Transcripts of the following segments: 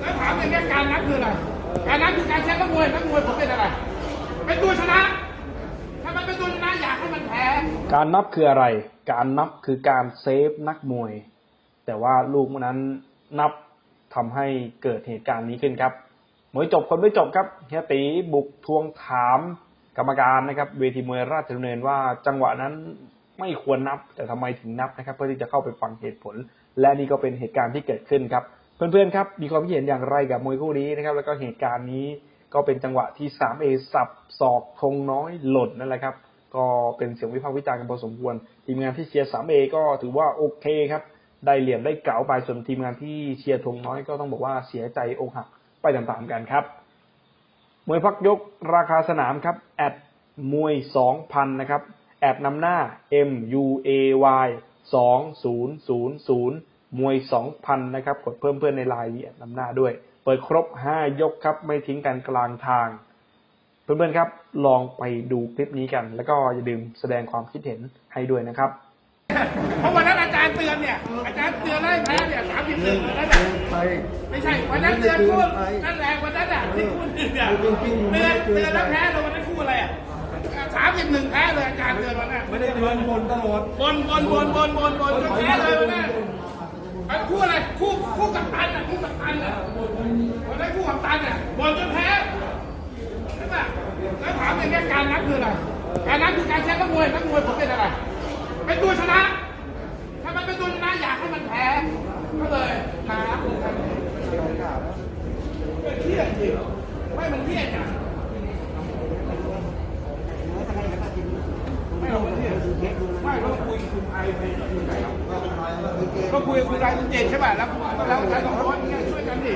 แล้วถามอย่างนี้การนับคืออะไร การนับคือการเช็คนักมวยนักมวยผมเป็นอะไร เป็นตัวชนะ ถ้ามันเป็นตัวชนะอยากให้มันแพ้ การนับคืออะไร การนับคือการเซฟนักมวย แต่ว่าลูกนั้นนับทำให้เกิดเหตุการณ์นี้ขึ้นครับมวยจบคนไม่จบครับเฮียตีบุกทวงถามกรรมการนะครับ เวทีมวยราชดำเนินว่าจังหวะนั้นไม่ควรนับแต่ทำไมถึงนับนะครับ เพื่อที่จะเข้าไปฟังเหตุผล และนี่ก็เป็นเหตุการณ์ที่เกิดขึ้นครับ เพื่อนๆครับ มีความคิดเห็นอย่างไรกับมวยคู่นี้นะครับ แล้วก็เหตุการณ์นี้ก็เป็นจังหวะที่ 3A สับศอกธงน้อยหล่นนั่นแหละครับ ก็เป็นเสียงวิพากษ์วิจารณ์กันพอสมควร ทีมงานที่เชียร์ 3A ก็ถือว่าโอเคครับ ได้เหลี่ยมได้เก๋าไปส่วนทีมงานที่เชียร์ธงน้อยก็ต้องบอกว่าเสียใจอกหักไปตามๆกันครับ มวยพักยกราคาสนามครับแอดมวย2,000นะครับแอดนำหน้า M U A Y 2000 มวย 2,000 นะครับ กดเพิ่มเพื่อนในไลน์แอดนำหน้าด้วย เปิดครบ 5 ยกครับ ไม่ทิ้งกันกลางทาง เพื่อนๆครับ ลองไปดูคลิปนี้กัน แล้วก็อย่าลืมแสดงความคิดเห็นให้ด้วยนะครับ เพราะวันนั้นอาจารย์เตือนเนี่ย อาจารย์เตือนให้แพ้เนี่ยสามสิบหนึ่งวันนั้นน่ะไปไม่ใช่ วันนั้นเตือนคู่นั่นแหละวันนั้นอะที่คู่หนึ่งอะเตือนเตือนแล้วแพ้เลยวันนั้นคู่อะไรอะสามสิบหนึ่งแพ้เลยอาจารย์เตือนวันนั้นไม่ได้เตือนบนตลอดบนบนบนบนบนบนก็แพ้เลยวันนั้นไอ้ คู่อะไรคู่คู่กับตันอะคู่กับตันอะวันนั้นคู่กับตันอะบนจนแพ้ใช่ปะแล้วถามอย่างนี้การนับคืออะไร การนับคือการเช็คนักมวยนักมวยผมเป็นอะไร เป็นตัวชนะ ถ้ามันเป็นตัวชนะอยากให้มันแพ้ ก็เลยน้ำเลยครับเครียดจริงไม่มันเครียดอะไม่เรามันเครียดไม่เรา ก็คุยกับคุณไอคุณเจนใช่ป่ะแล้วแล้วแล้วสองคนเนี่ยช่วยกันดิ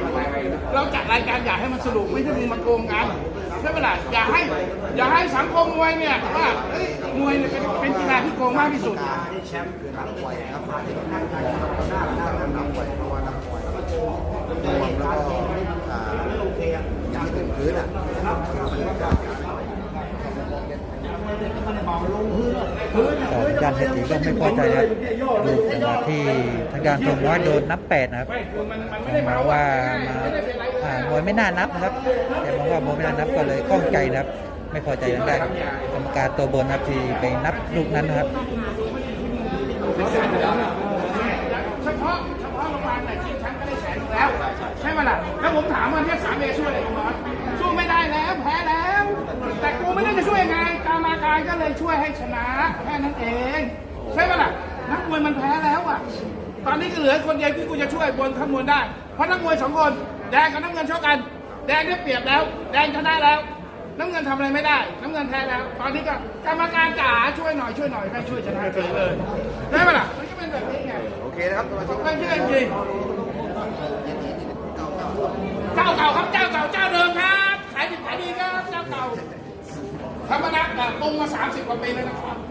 เราจัดรายการอยากให้มันสนุกไม่ใช่มึงมาโกงกันใช่ไหมล่ะอย่าให้ อย่าให้สังคมมวยเนี่ยว่ามวยเนี่ยเป็นเป็นกีฬาที่โกงมากที่สุดที่แชมป์คือนักมวยครับมาที่นักมวยหน้าหน้านักมวยเพราะว่านักมวยรวมแล้วก็อ่าที่ถึงพื้นอะ ด้านเฮติก็ไม่พอใจนะครับดูจังหวะที่ทางด้านธงน้อยโดนนับแปดนะครับม่คืองว่ามาอ่ามวยไม่น่านับนะครับ แต่มองว่ามวยไม่น่านับก็เลยข้องใจนะครับ ไม่พอใจทางด้านกรรมการตัวบนนับที่ไปนับลูกนั้นนะครับเฉพาะเฉพาะโรงพยาบาลไหนที่ฉันก็ได้แสนหนึ่งแล้ว ใช่ไหมล่ะ กรรมาการก็เลยช่วยให้ชนะแค่นั้นเอง ใช่ไหมล่ะนักมวยมันแพ้แล้วอะ ตอนนี้ก็เหลือคนเดียวที่กูจะช่วยบนขมวลได้ เพราะนักมวยสองคนแดงกับน้ำเงินเท่ากัน แดงได้เปรียบแล้ว แดงชนะแล้ว น้ำเงินทำอะไรไม่ได้ น้ำเงินแพ้แล้ว ตอนนี้ก็กรรมการจ๋าช่วยหน่อยช่วยหน่อยไม่ช่วยชนะเฉยเลยได้ไหมล่ะมันก็เป็นแบบนี้ไงโอเคนะครับตัวไม่เชื่อจริงเจ้าเก่าครับเจ้าเก่าเจ้าเดิมครับ ขายดิบขายดีครับเจ้าเก่ามนักตรงมา 30 กว่าปีแล้วนะครับ